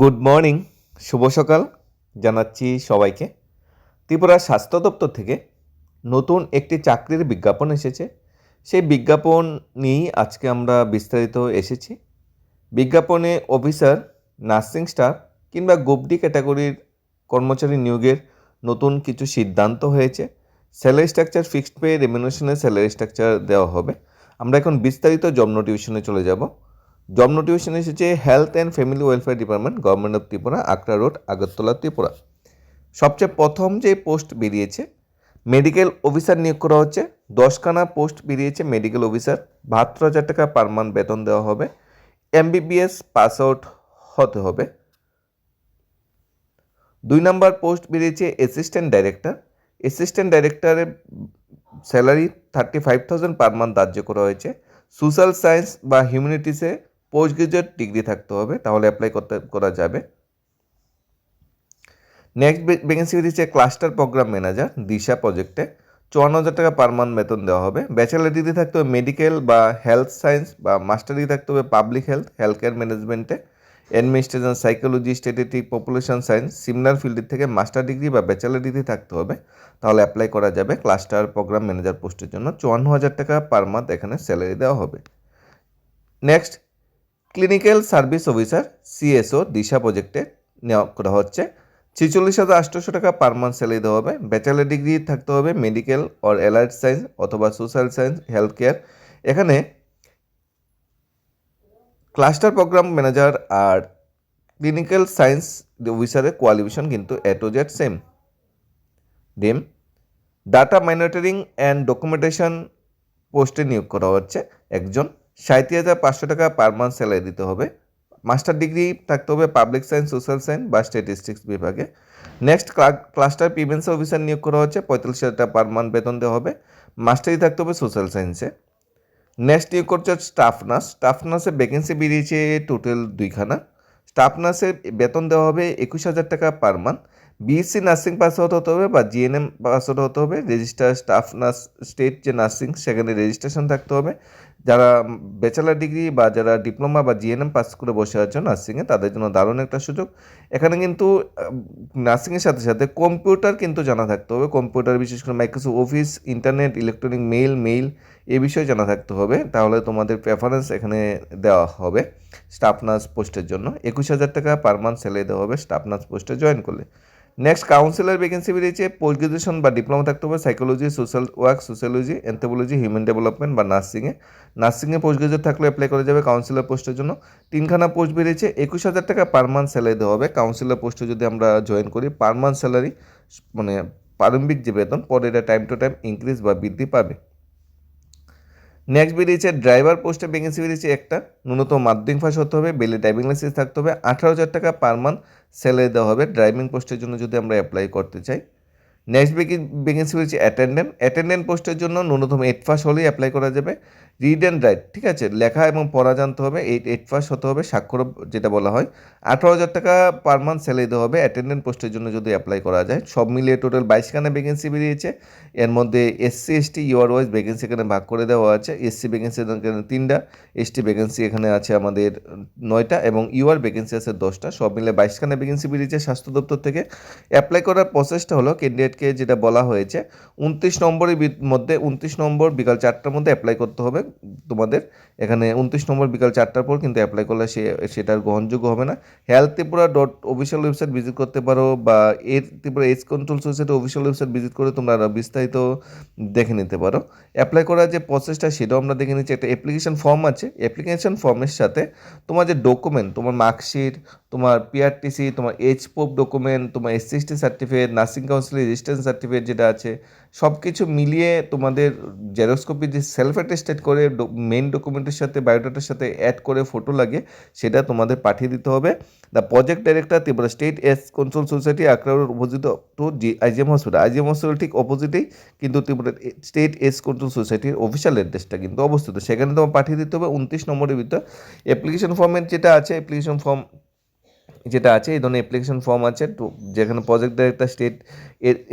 Good morning, শুভ সকাল জানাচ্ছি সবাইকে। ত্রিপুরা স্বাস্থ্য দপ্তর থেকে নতুন একটি চাকরির বিজ্ঞাপন এসেছে। সেই বিজ্ঞাপন নিয়েই আজকে আমরা বিস্তারিত এসেছি। বিজ্ঞাপনে অফিসার, নার্সিং স্টাফ কিংবা গুপডি ক্যাটাগরির কর্মচারী নিয়োগের নতুন কিছু সিদ্ধান্ত হয়েছে। স্যালারি স্ট্রাকচার ফিক্সড পে রেমিনেশনের স্যালারি স্ট্রাকচার দেওয়া হবে। আমরা এখন বিস্তারিত জব নোটিফিকেশনে চলে যাব। জব নোটিফিকেশন এসেছে health and family welfare department government of Tripura Akhaura road Agartala Tripura সবচেয়ে প্রথম যে পোস্ট বেরিয়েছে মেডিকেল অফিসার নিয়োগ করা হচ্ছে। দশখানা পোস্ট বেরিয়েছে মেডিকেল অফিসার বাহাত্তর হাজার টাকা পার মান্থ বেতন দেওয়া হবে। এমবিবিএস পাস আউট হতে হবে। দুই নাম্বার পোস্ট বেরিয়েছে assistant director assistant ডাইরেক্টরের salary thirty five thousand per month ধার্য করা হয়েছে। সোশ্যাল সায়েন্স বা হিউম্যানিটিসে পোস্ট গ্রাজুয়েট ডিগ্রি থাকতে হবে, তাহলে অ্যাপ্লাই করতে, করা যাবে। নেক্সট ভ্যাকেন্সি বেরিয়েছে ক্লাস্টার প্রোগ্রাম ম্যানেজার দিশা প্রজেক্টে চুয়ান্ন হাজার টাকা পার মান্থ বেতন দেওয়া হবে। ব্যাচেলার ডিগ্রি থাকতে হবে মেডিকেল বা হেলথ সায়েন্স বা মাস্টার ডিগ্রি থাকতে হবে পাবলিক হেলথ হেলথ কেয়ার ম্যানেজমেন্টে administration psychology statistic population science similar ফিল্ডের থেকে মাস্টার ডিগ্রি বা ব্যাচেলার ডিগ্রি থাকতে হবে। তাহলে অ্যাপ্লাই করা যাবে ক্লাস্টার প্রোগ্রাম ম্যানেজার পোস্টের জন্য। চুয়ান্ন হাজার টাকা পার মান্থ এখানে স্যালারি দেওয়া হবে। Next clinical service officer CSO Disha প্রজেক্টে নেওয়া করা হচ্ছে। ছেচল্লিশ হাজার আটশোশো টাকা পার মান্থ স্যালারি দেওয়া হবে। ব্যাচেলার ডিগ্রি থাকতে হবে মেডিকেল অর অ্যালার্ট সায়েন্স অথবা সোশ্যাল সায়েন্স হেলথ কেয়ার এখানে ক্লাস্টার প্রোগ্রাম ম্যানেজার আর ক্লিনিক্যাল সায়েন্স অফিসারের কোয়ালিফিকেশন কিন্তু এ টু জেড সেম ডিম ডাটা মনিটরিং অ্যান্ড ডকুমেন্টেশন পোস্টে নিয়োগ করা হচ্ছে একজন। সাঁত্রিশ হাজার পাঁচশো টাকা পার মান্থ স্যালারি দিতে হবে। মাস্টার ডিগ্রি থাকতে হবে পাবলিক সায়েন্স সোশ্যাল সায়েন্স বা স্ট্যাটিস্টিক্স বিভাগে। নেক্সট ক্লাস্টার পিভেন্সি অফিসার নিয়োগ করা হচ্ছে, পঁয়তাল্লিশ হাজার টাকা পার মান্থ বেতন দেওয়া হবে। মাস্টারি থাকতে হবে সোশ্যাল সায়েন্সে নেক্সট নিয়োগ করছে স্টাফ নার্স স্টাফ নার্সের ভ্যাকেন্সি বেরিয়েছে টোটাল দুইখানা। স্টাফ নার্সের বেতন দেওয়া হবে একুশ হাজার টাকা per month BSc nursing pass out হতে হবে বা জিএনএম পাস আউট হতে হবে। রেজিস্টার স্টাফ নার্স স্টেট যে নার্সিং সেখানে রেজিস্ট্রেশন থাকতে হবে। যারা ব্যাচেলার ডিগ্রি বা যারা ডিপ্লোমা বা জিএনএম পাস করে বসে আছে নার্সিংয়ে তাদের জন্য দারুণ একটা সুযোগ। এখানে কিন্তু নার্সিংয়ের সাথে সাথে কম্পিউটার কিন্তু জানা থাকতে হবে। কম্পিউটার বিশেষ করে Microsoft office internet electronic mail mail এ বিষয়ে জানা থাকতে হবে। তাহলে তোমাদের প্রেফারেন্স এখানে দেওয়া হবে স্টাফ নার্স পোস্টের জন্য। একুশ হাজার টাকা পার মান্থ স্যালারি দেওয়া হবে স্টাফ নার্স পোস্টে জয়েন করলে। নেক্সট কাউন্সিলর ভ্যাকেন্সি বেরিয়েছে। পোস্ট গ্রাজুয়েশন বা ডিপ্লোমা থাকতে হবে। Psychology social work sociology anthropology human development বা নার্সিংয়ে নার্সিংয়ে পোস্ট গ্রাজুয়েট থাকলে অ্যাপ্লাই করা যাবে কাউন্সিলর পোস্টের জন্য। তিনখানা পোস্ট বেরিয়েছে, একুশ হাজার টাকা পার মান্থ স্যালারি দেওয়া হবে। কাউন্সিলর পোস্টে যদি আমরা জয়েন করি পার মান্থ স্যালারি মানে প্রারম্ভিক যে বেতন, পরে এটা টাইম টু টাইম ইনক্রিজ বা বৃদ্ধি পাবে। নেক্সট বেরিয়েছে ড্রাইভার পোস্টে ভ্যাকেন্সি বেরিয়েছে একটা। ন্যূনতম মাধ্যমিক পাস হতে হবে, বেলে ড্রাইভিং লাইসেন্স থাকতে হবে। আঠারো হাজার টাকা পার মান্থ স্যালারি দেওয়া হবে। ড্রাইভিং পোস্টের জন্য যদি আমরা অ্যাপ্লাই করতে চাই নেক্সট ভ্যাকেন্সি বেরিয়েছে অ্যাটেন্ডেন্ট অ্যাটেন্ডেন্ট পোস্টের জন্য ন্যূনতম এইট পাস হলেই অ্যাপ্লাই করা যাবে। রিড অ্যান্ড রাইট ঠিক আছে? লেখা এবং পড়া জানতে হবে এইট এইট পাস হতে হবে, স্বাক্ষর যেটা বলা হয়। আঠারো হাজার টাকা পার মান্থ স্যালারি দেওয়া হবে অ্যাটেন্ডেন্ট পোস্টের জন্য যদি অ্যাপ্লাই করা যায়। সব মিলিয়ে টোটাল বাইশখানা ভ্যাকেন্সি বেরিয়েছে। এর মধ্যে SC ST UR wise vacancy এখানে ভাগ করে দেওয়া আছে। এসসি ভ্যাকেন্সি এখানে তিনটা এসটি ভ্যাকেন্সি এখানে আছে আমাদের নয়টা এবং ইউআর ভ্যাকেন্সি আছে দশটা। সব মিলে বাইশখানা ভ্যাকেন্সি বেরিয়েছে স্বাস্থ্য দপ্তর থেকে। অ্যাপ্লাই করার প্রসেসটা হলো ক্যান্ডিডেটকে যেটা বলা হয়েছে, উনত্রিশ নম্বরের মধ্যে উনত্রিশ নম্বর বিকাল চারটার মধ্যে অ্যাপ্লাই করতে হবে। তোমাদের এখানে উনত্রিশ নম্বর বিকাল চারটার পর কিন্তু অ্যাপ্লাই করলে সে সেটার গ্রহণযোগ্য হবে না। Health Tripura dot official website visit করতে পারো বা এর Tripura AIDS control society official website visit করে তোমরা বিস্তারিত দেখে নিতে পারো। অ্যাপ্লাই করার যে প্রসেসটা সেটাও আমরা দেখে নিচ্ছি। একটা অ্যাপ্লিকেশন ফর্ম আছে। অ্যাপ্লিকেশন ফর্মের সাথে তোমার যে ডকুমেন্ট তোমার মার্কশিট তোমার পিআরটিসি তোমার এইচ পোপ ডকুমেন্ট তোমার SC ST certificate nursing registration certificate যেটা আছে সব কিছু মিলিয়ে তোমাদের জেরক্সকপি যে সেলফ অ্যাটেস্টেড করে মেইন ডকুমেন্টের সাথে বায়োডাটার সাথে অ্যাড করে ফটো লাগে সেটা তোমাদের পাঠিয়ে দিতে হবে। The project director Tripura state AIDS control society আক্রাউর opposite to G IGM hospital IGM hospital ঠিক অপোজিটেই কিন্তু ত্রিপুরা স্টেট এস কন্ট্রোল সোসাইটির অফিসিয়াল অ্যাড্রেসটা কিন্তু অবস্থিত। সেখানে তোমার পাঠিয়ে দিতে হবে উনত্রিশ নম্বরের ভিতর। অ্যাপ্লিকেশন ফর্মের যেটা আছে অ্যাপ্লিকেশন ফর্ম যেটা আছে, এই ধরনের অ্যাপ্লিকেশন ফর্ম আছে, তো যেখানে project director state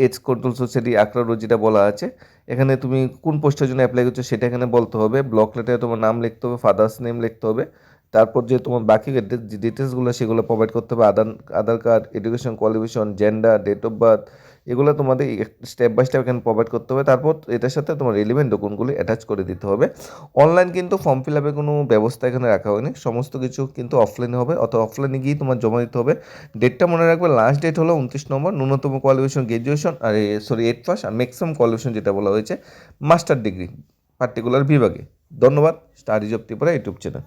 AIDS control society Akhaura road যেটা বলা আছে, এখানে তুমি কোন পোস্টের জন্য অ্যাপ্লাই করছ, সেটা এখানে বলতে হবে ব্লক লেটারে তোমার নাম লিখতে হবে ফাদার্স নেম লিখতে হবে, তারপর যে তোমার বাকি ডিটেলসগুলো সেগুলো প্রোভাইড করতে হবে Aadhaar Aadhaar card education qualification gender date of birth এগুলো তোমাদের স্টেপ বাই স্টেপ এখানে প্রোভাইড করতে হবে। তারপর এটার সাথে তোমার রিলিভেন্ট ডকুমেন্টগুলি অ্যাটাচ করে দিতে হবে। অনলাইন কিন্তু ফর্ম ফিল আপের কোনো ব্যবস্থা এখানে রাখা হয়নি। সমস্ত কিছু কিন্তু অফলাইনে হবে অথবা অফলাইনে গিয়েই তোমার জমা দিতে হবে। ডেটটা মনে রাখবে লাস্ট ডেট হলো উনত্রিশ নম্বর, ন্যূনতম কোয়ালিফিকেশন গ্র্যাজুয়েশন আর সরি এইট পাস আর ম্যাক্সিমাম কোয়ালিফিকেশন যেটা বলা হয়েছে মাস্টার ডিগ্রি পার্টিকুলার বিভাগে। ধন্যবাদ studies of Tripura YouTube channel